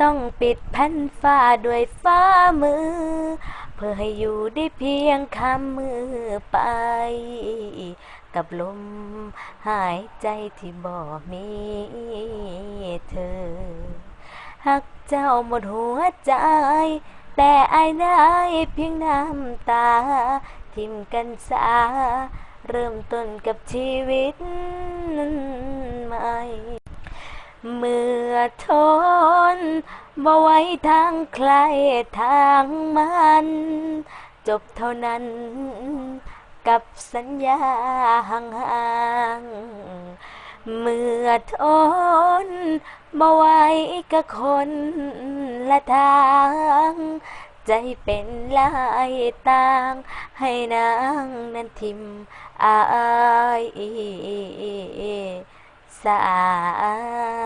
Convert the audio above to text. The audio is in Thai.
ต้องปิดแผ่นฟ้าด้วยฟ้ามือ เพื่อให้อยู่ได้เพียงคำมือไป กับลมหายใจที่บ่มีเธอ หักเจ้าหมดหัวใจ แต่อายได้เพียงน้ำตา ทิมกันสา เริ่มต้นกับชีวิตใหม่ เมื่อทน บ่ไว้ทางใครทางมัน จบเท่านั้นกับสัญญาห่างๆเมื่อทนบ่ไหวกับคนละทางใจเป็นลายต่าง ให้นางนั้นทิมอายสาบ๊ายบาย